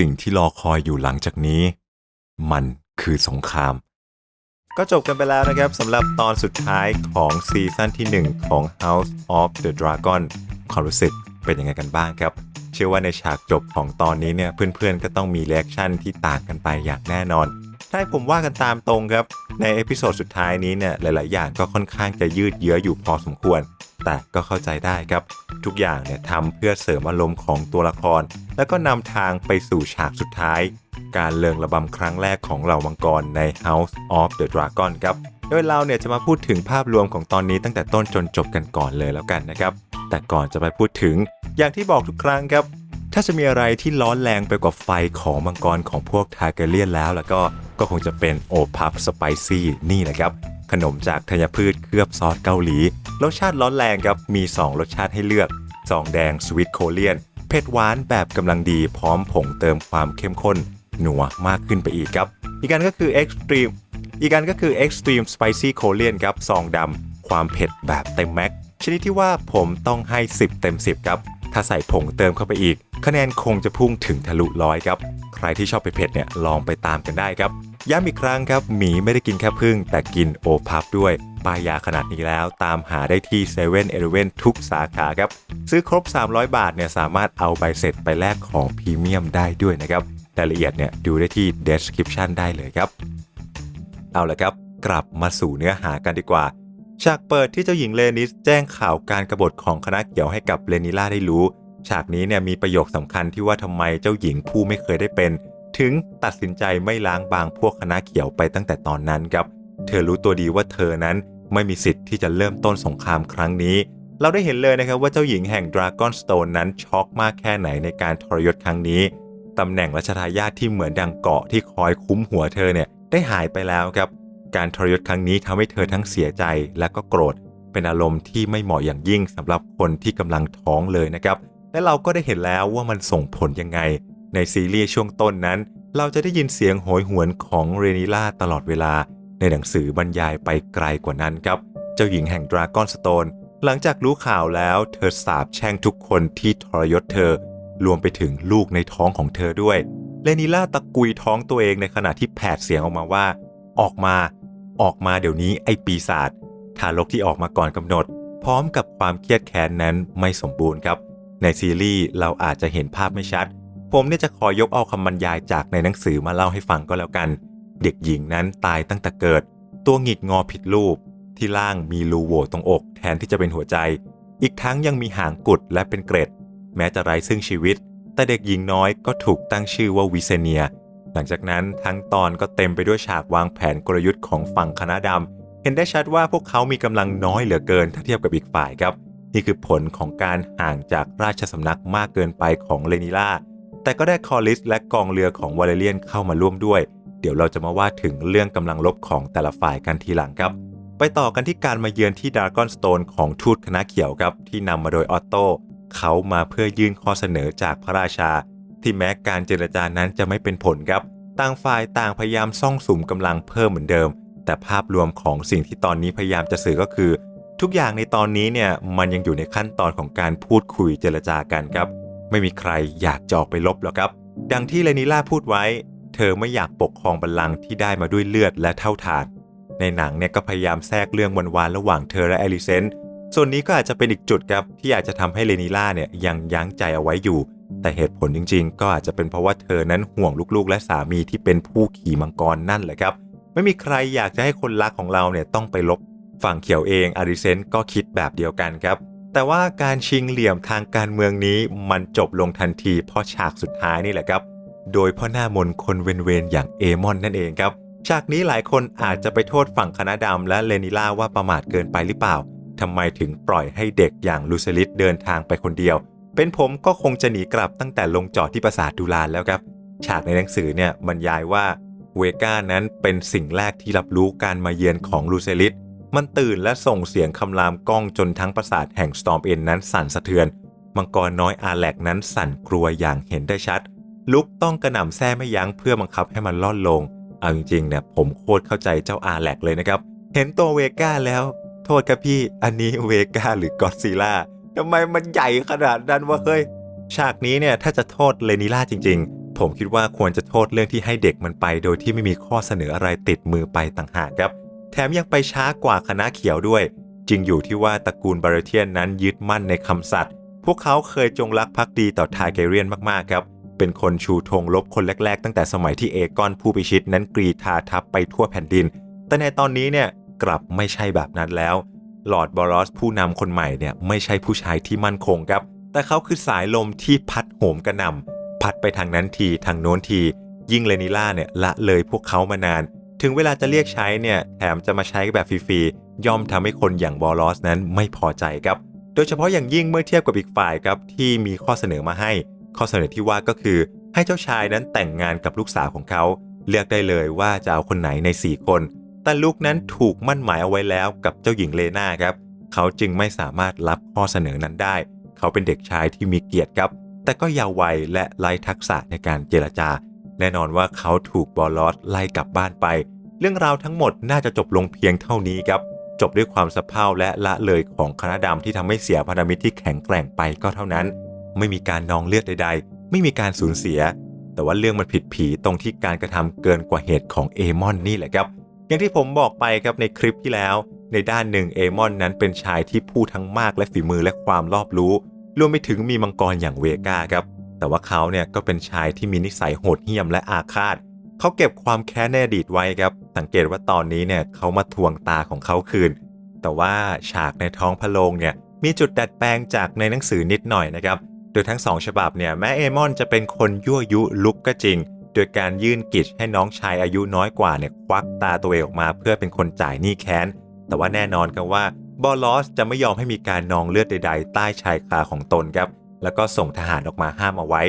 สิ่งที่รอคอยอยู่หลังจากนี้ มันคือสงคราม ก็จบกันไปแล้วนะครับสำหรับตอนสุดท้ายของซีซั่นที่ 1 ของ House of the Dragon ความรู้สึกเป็นยังไงกันบ้างครับ เชื่อว่าในฉากจบของตอนนี้เนี่ยเพื่อนๆก็ต้องมีเรีแอคชั่นที่ต่างกันไปอย่างแน่นอนถ้าให้ผมว่ากันตามตรงครับ ในเอพิโซดสุดท้ายนี้เนี่ยหลาย ๆ อย่างก็ค่อนข้างจะยืดเยื้ออยู่พอสมควร แต่ก็เข้าใจได้ครับ ทุกอย่างเนี่ยทำเพื่อเสริมอารมณ์ของตัวละคร แล้วก็นำทางไปสู่ฉากสุดท้าย การเลิงระบำครั้งแรกของเหล่ามังกรใน House of the Dragon ครับโดยเราเนี่ยจะมาพูดถึงภาพรวมของตอนนี้ตั้งแต่ต้นจนจบกันก่อนเลยแล้วกันนะครับ แต่ก่อนจะไปพูดถึง อย่างที่บอกทุกครั้งครับ ถ้าจะมีอะไรที่ร้อนแรงไปกว่าไฟของมังกรของพวกทาเกเลียนแล้ว แล้วก็ก็คงจะเป็นโอพับสไปซี่นี่แหละครับ ขนมจากธัญพืชเคลือบซอสเกาหลี รสชาติร้อนแรงครับ มี 2 รสชาติให้เลือก ซองแดงสวิตโคเลียน เผ็ดหวานแบบกำลังดีพร้อมผงเติมความเข้มข้น หนัวมากขึ้นไปอีกครับ อีกอันก็คือ Extreme อีกอันก็คือ Extreme Spicy Korean ครับ ซองดำความเผ็ดแบบเต็มแม็ก ชนิดที่ว่าผมต้องให้ 10 เต็ม 10 ครับ ถ้าใส่ผงเติมเข้าไปอีก คะแนนคงจะพุ่งถึงทะลุร้อยครับ ใครที่ชอบเผ็ดๆเนี่ยลองไปตามกันได้ครับ ย้ำอีกครั้งครับหมีไม่ได้กินแค่พึ่ง แต่กินโอพับด้วยป้ายยาขนาดนี้แล้วตามหาได้ที่7 e เ e ่ e อทุกสาขาครับ ซื้อครบ 300 บาทเนี่ยสามารถเอาใบเสร็จไปแลกของพรีเมียมได้ด้วยนะครับรายละเอียดเนี่ยดูได้ที่ description ได้เลยครับ เอาละครับ กลับมาสู่เนื้อหากันดีกว่าฉากเปิดที่เจ้าหญิงเลนิสแจ้งข่าวการกรบฏของคณะเกี่ยวให้กับเลนิล่าได้รู้ ฉากนี้เนี่ยมีประโยคสำคัญที่ว่าทำไมเจ้าหญิงผู้ไม่เคยได้เป็น ถึงตัดสินใจไม่ล้างบางพวกคณะเขียวไปตั้งแต่ตอนนั้นครับ เธอรู้ตัวดีว่าเธอนั้นไม่มีสิทธิ์ที่จะเริ่มต้นสงครามครั้งนี้ เราได้เห็นเลยนะครับว่าเจ้าหญิงแห่ง Dragon Stone นั้นช็อกมากแค่ไหนในการทรยศครั้งนี้ตำแหน่งรัชทายาทที่เหมือนดังเกาะที่คอยคุ้มหัวเธอเนี่ยได้หายไปแล้วครับ การทรยศครั้งนี้ทำให้เธอทั้งเสียใจและก็โกรธ เป็นอารมณ์ที่ไม่เหมาะอย่างยิ่งสำหรับคนที่กำลังท้องเลยนะครับ และเราก็ได้เห็นแล้วว่ามันส่งผลยังไง ในซีรีส์ช่วงต้นนั้น เราจะได้ยินเสียงโหยหวนของเรนิล่าตลอดเวลา ในหนังสือบรรยายไปไกลกว่านั้นครับ เจ้าหญิงแห่งดราก้อนสโตนหลังจากรู้ข่าวแล้ว เธอสาบแช่งทุกคนที่ทรยศเธอ รวมไปถึงลูกในท้องของเธอด้วยเลนิล่าตะกุยท้องตัวเองในขณะที่แผดเสียงออกมาว่า ออกมา ออกมาเดี๋ยวนี้ไอ้ปีศาจทารกที่ออกมาก่อนกำหนด พร้อมกับความเครียดแค้นนั้นไม่สมบูรณ์ครับ ในซีรีส์เราอาจจะเห็นภาพไม่ชัด ผมเนี่ยจะขอยกเอาคำบรรยายจากในหนังสือมาเล่าให้ฟังก็แล้วกัน เด็กหญิงนั้นตายตั้งแต่เกิด ตัวหงิกงอผิดรูป ที่ล่างมีรูโหว่ตรงอก แทนที่จะเป็นหัวใจ อีกทั้งยังมีหางกุดและเป็นเกร็ด แม้จะไร้ซึ่งชีวิต แต่เด็กหญิงน้อยก็ถูกตั้งชื่อว่าวิเซเนีย หลังจากนั้นทั้งตอนก็เต็มไปด้วยฉากวางแผนกลยุทธ์ของฝั่งคณะดำเห็นได้ชัดว่าพวกเขามีกำลังน้อยเหลือเกินถ้าเทียบกับอีกฝ่ายครับ นี่คือผลของการห่างจากราชสำนักมากเกินไปของเลนิล่า แต่ก็ได้คอริสและกองเรือของวาเลเรียนเข้ามาร่วมด้วย เดี๋ยวเราจะมาว่าถึงเรื่องกำลังลบของแต่ละฝ่ายกันทีหลังครับ ไปต่อกันที่การมาเยือนที่ดาร์กอนสโตนของทูตคณะเขียวครับ ที่นำมาโดยออตโตเขามาเพื่อยื่นข้อเสนอจากพระราชา ที่แม้การเจรจานั้นจะไม่เป็นผลครับ ต่างฝ่ายต่างพยายามซ่องสุมกำลังเพิ่มเหมือนเดิม แต่ภาพรวมของสิ่งที่ตอนนี้พยายามจะสื่อก็คือ ทุกอย่างในตอนนี้เนี่ยมันยังอยู่ในขั้นตอนของการพูดคุยเจรจากันครับ ไม่มีใครอยากจะออกไปลบหรอกครับ ดังที่เลนิล่าพูดไว้ เธอไม่อยากปกครองบัลลังก์ที่ได้มาด้วยเลือดและเท่าทาน ในหนังเนี่ยก็พยายามแทรกเรื่องวานๆระหว่างเธอและเอลิเซนต์ส่วนนี้ก็อาจจะเป็นอีกจุดครับที่อาจจะทำให้เลนิล่าเนี่ยยังยั้งใจเอาไว้อยู่ แต่เหตุผลจริง ๆ ก็อาจจะเป็นเพราะว่าเธอนั้นห่วงลูกๆ และสามีที่เป็นผู้ขี่มังกรนั่นแหละครับ ไม่มีใครอยากจะให้คนรักของเราเนี่ยต้องไปลบ ฝั่งเขียวเองอาริเซนก็คิดแบบเดียวกันครับ แต่ว่าการชิงเหลี่ยมทางการเมืองนี้มันจบลงทันทีเพราะฉากสุดท้ายนี่แหละครับ โดยพ่อหน้ามนคนเวนเวนอย่างเอมอนนั่นเองครับ ฉากนี้หลายคนอาจจะไปโทษฝั่งคณะดำและเลนิล่าว่าประมาทเกินไปหรือเปล่าทำไมถึงปล่อยให้เด็กอย่างลูเซลิสเดินทางไปคนเดียว เป็นผมก็คงจะหนีกลับตั้งแต่ลงจอดที่ปราสาทดูลานแล้วครับ ฉากในหนังสือเนี่ยบรรยายว่าเวก้านั้นเป็นสิ่งแรกที่รับรู้การมาเยือนของลูเซลิส มันตื่นและส่งเสียงคำรามก้องจนทั้งปราสาทแห่งสตอมเอ็นนั้นสั่นสะเทือน มังกรน้อยอาแลกนั้นสั่นกลัวอย่างเห็นได้ชัด ลุกต้องกระหน่ำแท้ไม่ยั้งเพื่อบังคับให้มันล่อนลง เอาจริงๆเนี่ยผมโคตรเข้าใจเจ้าอาแลกเลยนะครับ เห็นตัวเวก้าแล้ว โทษครับพี่ อันนี้เวก้าหรือกอดซิล่าทำไมมันใหญ่ขนาดนั้นวะเฮ้ย ฉากนี้เนี่ยถ้าจะโทษเลนิล่าจริง ๆ ผมคิดว่าควรจะโทษเรื่องที่ให้เด็กมันไป โดยที่ไม่มีข้อเสนออะไรติดมือไปต่างหากครับ แถมยังไปช้ากว่าคณะเขียวด้วยจริงอยู่ที่ว่าตระกูลบาร์เทียนนั้นยึดมั่นในคำสัตย์พวกเขาเคยจงรักภักดีต่อทาร์แกเรียนมากๆครับ เป็นคนชูธงลบคนแรก ๆ ตั้งแต่สมัยที่เอกอนผู้พิชิตนั้นกรีธาทัพไปทั่วแผ่นดิน แต่ในตอนนี้เนี่ยกลับไม่ใช่แบบนั้นแล้วลอร์ดบอรอสผู้นำคนใหม่เนี่ยไม่ใช่ผู้ชายที่มั่นคงครับ แต่เขาคือสายลมที่พัดโหมกระหน่ำพัดไปทางนั้นทีทางโน้นที ยิ่งเลนิล่าเนี่ยละเลยพวกเขามานาน ถึงเวลาจะเรียกใช้เนี่ยแถมจะมาใช้แบบฟรีๆย่อมทำให้คนอย่างบอรอสนั้นไม่พอใจครับ โดยเฉพาะอย่างยิ่งเมื่อเทียบกับอีกฝ่ายครับที่มีข้อเสนอมาให้ ข้อเสนอที่ว่าก็คือ ให้เจ้าชายนั้นแต่งงานกับลูกสาวของเขา เลือกได้เลยว่าจะเอาคนไหนใน 4 คน แต่ลูกนั้นถูกมั่นหมายเอาไว้แล้วกับเจ้าหญิงเลนาครับ เขาจึงไม่สามารถรับข้อเสนอนั้นได้ เขาเป็นเด็กชายที่มีเกียรติครับ แต่ก็ยาววัยและไร้ทักษะในการเจรจา แน่นอนว่าเขาถูกบอลลอสไล่กลับบ้านไป เรื่องราวทั้งหมดน่าจะจบลงเพียงเท่านี้ครับ จบด้วยความสะเพร่าและละเลยของคณะดำที่ทำให้เสียพันธมิตรที่แข็งแกร่งไปก็เท่านั้น ไม่มีการนองเลือดใด ๆ ไม่มีการสูญเสีย แต่ว่าเรื่องมันผิดผีตรงที่การกระทำเกินกว่าเหตุของเอมอนนี่แหละครับ อย่างที่ผมบอกไปครับในคลิปที่แล้ว ในด้านหนึ่งเอมอนนั้นเป็นชายที่พูดทั้งมากและฝีมือและความรอบรู้ รวมไปถึงมีมังกรอย่างเวก้าครับ แต่ว่าเขาเนี่ยก็เป็นชายที่มีนิสัยโหดเหี้ยมและอาฆาต เขาเก็บความแค้นในอดีตไว้ครับ สังเกตว่าตอนนี้เนี่ยเขามาทวงตาของเขาคืน แต่ว่าฉากในท้องพระโรงเนี่ยมีจุดดัดแปลงจากในหนังสือนิดหน่อยนะครับ โดยทั้งสองฉบับเนี่ยแม้เอมอนจะเป็นคนยั่วยุลุกก็จริง โดยการยื่นกิจให้น้องชายอายุน้อยกว่าเนี่ยควักตาตัวเองออกมา เพื่อเป็นคนจ่ายหนี้แค้น แต่ว่าแน่นอนกันว่าบอลลอสจะไม่ยอมให้มีการนองเลือดใด ๆ ใต้ชายคาของตนครับ แล้วก็ส่งทหารออกมาห้ามเอาไว้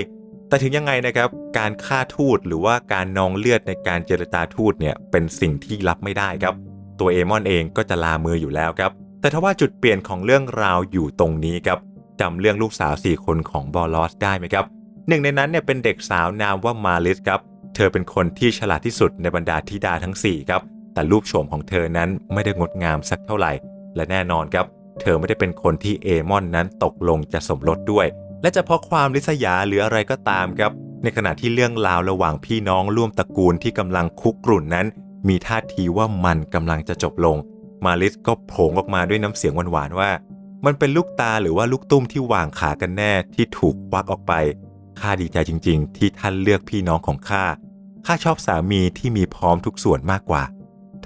แต่ถึงยังไงนะครับ การฆ่าทูตหรือว่าการนองเลือดในการเจรจาทูตเนี่ยเป็นสิ่งที่รับไม่ได้ครับ ตัวเอมอนเองก็จะลามืออยู่แล้วครับ แต่ทว่าจุดเปลี่ยนของเรื่องราวอยู่ตรงนี้ครับจำเรื่องลูกสาว4คนของบอลอสได้ไหมครับหนึ่งในนั้นเนี่ยเป็นเด็กสาวนามว่ามาลิสครับเธอเป็นคนที่ฉลาดที่สุดในบรรดาธิดาทั้ง4ครับแต่รูปโฉมของเธอนั้นไม่ได้งดงามสักเท่าไหร่ และแน่นอนครับ เธอไม่ได้เป็นคนที่เอมอนนั้นตกลงจะสมรสด้วย และจะเพราะความริษยาหรืออะไรก็ตามครับ ในขณะที่เรื่องราวระหว่างพี่น้องร่วมตระกูลที่กำลังคุกรุ่นนั้น มีท่าทีว่ามันกำลังจะจบลง มาลิสก็โผงออกมาด้วยน้ำเสียงหวานๆว่า มันเป็นลูกตาหรือว่าลูกตุ้มที่วางขากันแน่ที่ถูกควักออกไปข้าดีใจจริง ๆ ที่ท่านเลือกพี่น้องของข้าข้าชอบสามีที่มีพร้อมทุกส่วนมากกว่า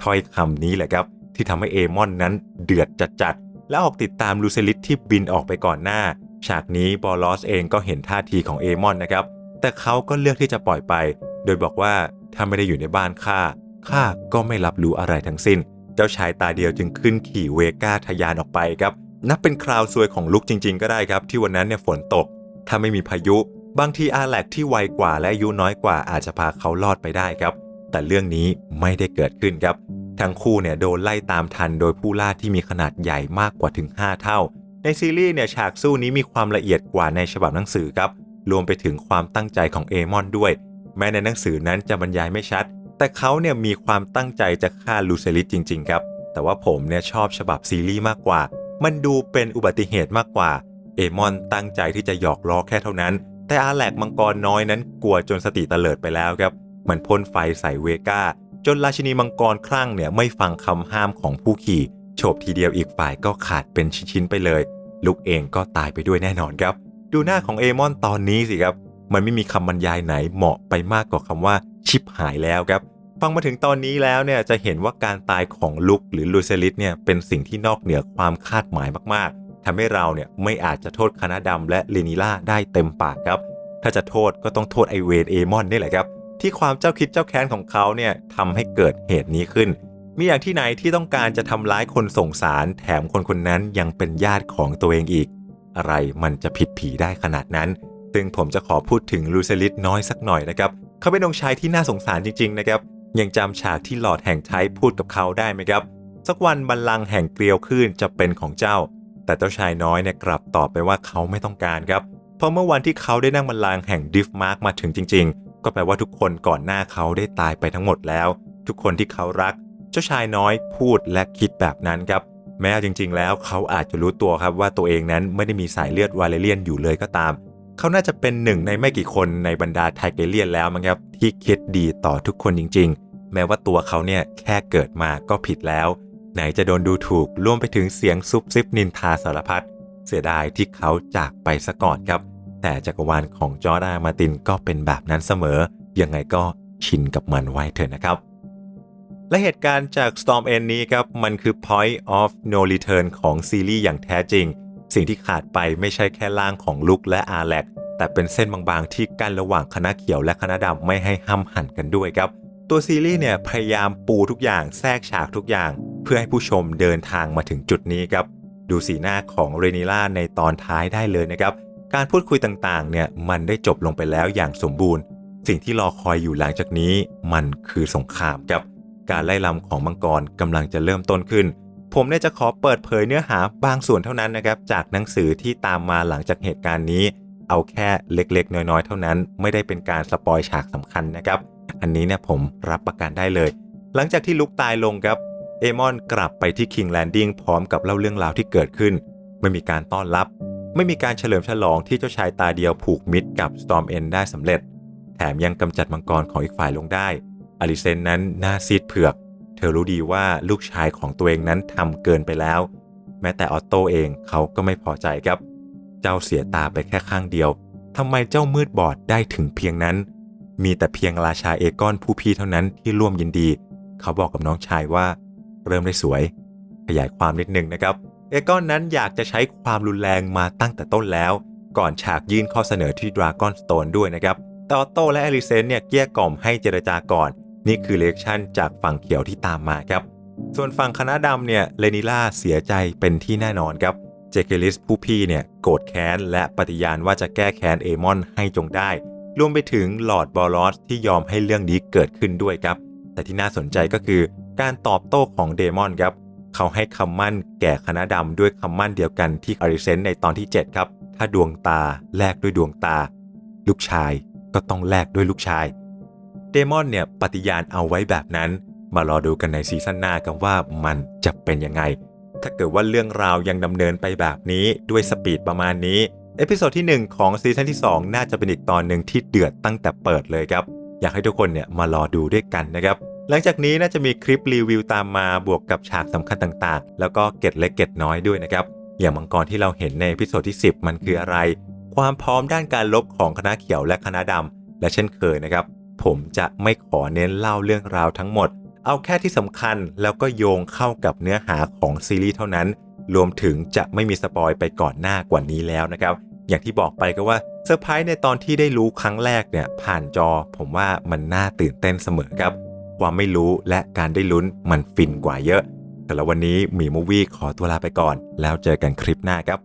ถ้อยคำนี้แหละครับ ที่ทำให้เอมอนนั้นเดือดจัด และออกติดตามลูเซลิสที่บินออกไปก่อนหน้า ฉากนี้บอลลอสเองก็เห็นท่าทีของเอมอนนะครับ แต่เขาก็เลือกที่จะปล่อยไป โดยบอกว่าถ้าไม่ได้อยู่ในบ้านข้าข้าก็ไม่รับรู้อะไรทั้งสิ้น เจ้าชายตาเดียวจึงขึ้นขี่เวก้าทะยานออกไปครับ นับเป็นคราวซวยของลุกจริง ๆ ก็ได้ครับ ที่วันนั้นเนี่ยฝนตก ถ้าไม่มีพายุ บางทีอาแลกที่ไวกว่าและอายุน้อยกว่าอาจจะพาเขารอดไปได้ครับ แต่เรื่องนี้ไม่ได้เกิดขึ้นครับ ทั้งคู่เนี่ยโดนไล่ตามทันโดยผู้ล่าที่มีขนาดใหญ่มากกว่าถึง 5 เท่า ในซีรีส์เนี่ยฉากสู้นี้มีความละเอียดกว่าในฉบับหนังสือครับ รวมไปถึงความตั้งใจของเอมอนด้วย แม้ในหนังสือนั้นจะบรรยายไม่ชัด แต่เขาเนี่ยมีความตั้งใจจะฆ่าลูเซลิสจริง ๆ ครับ แต่ว่าผมเนี่ยชอบฉบับซีรีส์มากกว่า มันดูเป็นอุบัติเหตุมากกว่า เอมอนตั้งใจที่จะหยอกล้อแค่เท่านั้น แต่อาแลกมังกรน้อยนั้นกลัวจนสติเตลิดไปแล้วครับ มันพ่นไฟใส่เวก้า จนราชินีมังกรคลั่งเนี่ยไม่ฟังคำห้ามของผู้ขี่โฉบทีเดียวอีกฝ่ายก็ขาดเป็นชิ้นๆไปเลยลูกเองก็ตายไปด้วยแน่นอนครับ ดูหน้าของเอมอนตอนนี้สิครับ มันไม่มีคำบรรยายไหนเหมาะไปมากกว่าคำว่าชิปหายแล้วครับ ฟังมาถึงตอนนี้แล้วเนี่ยจะเห็นว่าการตายของลุกหรือลูเซลิสเนี่ยเป็นสิ่งที่นอกเหนือความคาดหมายมากๆทำให้เราเนี่ยไม่อาจจะโทษคณะดำและเลนิล่าได้เต็มปากครับ ถ้าจะโทษก็ต้องโทษไอเวนเอมอนนี่แหละครับ ที่ความเจ้าคิดเจ้าแค้นของเขาเนี่ยทำให้เกิดเหตุนี้ขึ้น มีอย่างที่ไหนที่ต้องการจะทำร้ายคนส่งสาร แถมคนคนนั้นยังเป็นญาติของตัวเองอีก อะไรมันจะผิดผีได้ขนาดนั้น ซึ่งผมจะขอพูดถึงลูเซลิสน้อยสักหน่อยนะครับ เขาเป็นองค์ชายที่น่าสงสารจริงๆนะครับ ยังจำฉากที่หลอดแห่งไทยพูดกับเขาได้ไหมครับ สักวันบัลลังก์แห่งเกลียวคลื่นจะเป็นของเจ้า แต่เจ้าชายน้อยเนี่ยกลับตอบไปว่าเขาไม่ต้องการครับ เพราะเมื่อวันที่เขาได้นั่งบัลลังก์แห่งดิฟมาร์กมาถึงจริง ๆ ก็แปลว่าทุกคนก่อนหน้าเขาได้ตายไปทั้งหมดแล้ว ทุกคนที่เขารัก เจ้าชายน้อยพูดและคิดแบบนั้นครับ แม้จริง ๆ แล้วเขาอาจจะรู้ตัวครับว่าตัวเองนั้นไม่ได้มีสายเลือดวาเลเรียนอยู่เลยก็ตาม เขาน่าจะเป็นหนึ่งในไม่กี่คนในบรรดาไทเกเลียนแล้วมั้งครับที่คิดดีต่อทุกคนจริง ๆ แม้ว่าตัวเขาเนี่ยแค่เกิดมาก็ผิดแล้ว ไหนจะโดนดูถูกรวมไปถึงเสียงซุบซิบนินทาสารพัดเสียดายที่เขาจากไปซะก่อนครับ แต่จักรวาลของจอร์ดามาตินก็เป็นแบบนั้นเสมอ ยังไงก็ชินกับมันไว้เถอะนะครับ และเหตุการณ์จาก Storm End นี้ครับ มันคือ point of no return ของซีรีส์อย่างแท้จริง สิ่งที่ขาดไปไม่ใช่แค่ร่างของลุกและอาแลกแต่เป็นเส้นบางๆ ที่กั้นระหว่างคณะเขียวและคณะดำไม่ให้ห้ำหันกันด้วยครับ ตัวซีรีส์เนี่ยพยายามปูทุกอย่างแทรกฉากทุกอย่าง เพื่อให้ผู้ชมเดินทางมาถึงจุดนี้ครับ ดูสีหน้าของเรนิล่าในตอนท้ายได้เลยนะครับ การพูดคุยต่างๆ เนี่ยมันได้จบลงไปแล้วอย่างสมบูรณ์ สิ่งที่รอคอยอยู่หลังจากนี้ มันคือสงครามครับการไล่ลำของมังกรกำลังจะเริ่มต้นขึ้น ผมเนี่ยจะขอเปิดเผยเนื้อหาบางส่วนเท่านั้นนะครับจากหนังสือที่ตามมาหลังจากเหตุการณ์นี้ เอาแค่เล็กๆ น้อยๆ เท่านั้น ไม่ได้เป็นการสปอยฉากสำคัญนะครับ อันนี้เนี่ยผมรับประกันได้เลย หลังจากที่ลุกตายลงครับเอมอนกลับไปที่คิงแลนดิ้งพร้อมกับเล่าเรื่องราวที่เกิดขึ้น ไม่มีการต้อนรับ ไม่มีการเฉลิมฉลองที่เจ้าชายตาเดียวผูกมิตรกับ Storm End ได้สำเร็จ แถมยังกำจัดมังกรของอีกฝ่ายลงได้ อลิเซนนั้นหน้าซีดเผือก เธอรู้ดีว่าลูกชายของตัวเองนั้นทำเกินไปแล้ว แม้แต่ออตโต้เองเขาก็ไม่พอใจครับ เจ้าเสียตาไปแค่ข้างเดียวทำไมเจ้ามืดบอดได้ถึงเพียงนั้น มีแต่เพียงราชาเอกอนผู้พี่เท่านั้นที่ร่วมยินดี เขาบอกกับน้องชายว่า เริ่มได้สวย ขยายความนิดนึงนะครับ เอกอนนั้นอยากจะใช้ความรุนแรงมาตั้งแต่ต้นแล้ว ก่อนฉากยื่นข้อเสนอที่ดราก้อนสโตนด้วยนะครับต่อโต้และเอลิเซนเนี่ยเกลี้ยกล่อมให้เจรจาก่อน นี่คือเลคชั่นจากฝั่งเขียวที่ตามมาครับ ส่วนฝั่งคณะดำเนี่ยเลนิล่าเสียใจเป็นที่แน่นอนครับเจเกลิสผู้พี่เนี่ยโกรธแค้นและปฏิญาณว่าจะแก้แค้นเอมอนให้จงได้ รวมไปถึงลอร์ดบอลอสที่ยอมให้เรื่องนี้เกิดขึ้นด้วยครับ แต่ที่น่าสนใจก็คือการตอบโต้ของเดมอนครับ เขาให้คำมั่นแก่คณะดำด้วยคำมั่นเดียวกันที่อาริเซนในตอนที่ 7 ครับ ถ้าดวงตาแลกด้วยดวงตา ลูกชายก็ต้องแลกด้วยลูกชาย เดมอนเนี่ยปฏิญาณเอาไว้แบบนั้น มารอดูกันในซีซั่นหน้ากันว่ามันจะเป็นยังไง ถ้าเกิดว่าเรื่องราวยังดำเนินไปแบบนี้ด้วยสปีดประมาณนี้ เอพิโซดที่ 1 ของซีซั่นที่ 2 น่าจะเป็นอีกตอนหนึ่งที่เดือดตั้งแต่เปิดเลยครับ อยากให้ทุกคนเนี่ยมารอดูด้วยกันนะครับ หลังจากนี้น่าจะมีคลิปรีวิวตามมาบวกกับฉากสำคัญต่างๆ แล้วก็เก็ดเล็กเก็ดน้อยด้วยนะครับ อย่างมังกรที่เราเห็นในพิโซดที่ 10 มันคืออะไร ความพร้อมด้านการลบของคณะเขียวและคณะดำและเช่นเคยนะครับ ผมจะไม่ขอเน้นเล่าเรื่องราวทั้งหมด เอาแค่ที่สำคัญแล้วก็โยงเข้ากับเนื้อหาของซีรีส์เท่านั้น รวมถึงจะไม่มีสปอยไปก่อนหน้ากว่านี้แล้วนะครับ อย่างที่บอกไปก็ว่าเซอร์ไพรส์ในตอนที่ได้รู้ครั้งแรกเนี่ยผ่านจอ ผมว่ามันน่าตื่นเต้นเสมอครับ ความไม่รู้และการได้ลุ้นมันฟินกว่าเยอะแต่ละวันนี้หมีมูวี่ขอตัวลาไปก่อน แล้วเจอกันคลิปหน้าครับ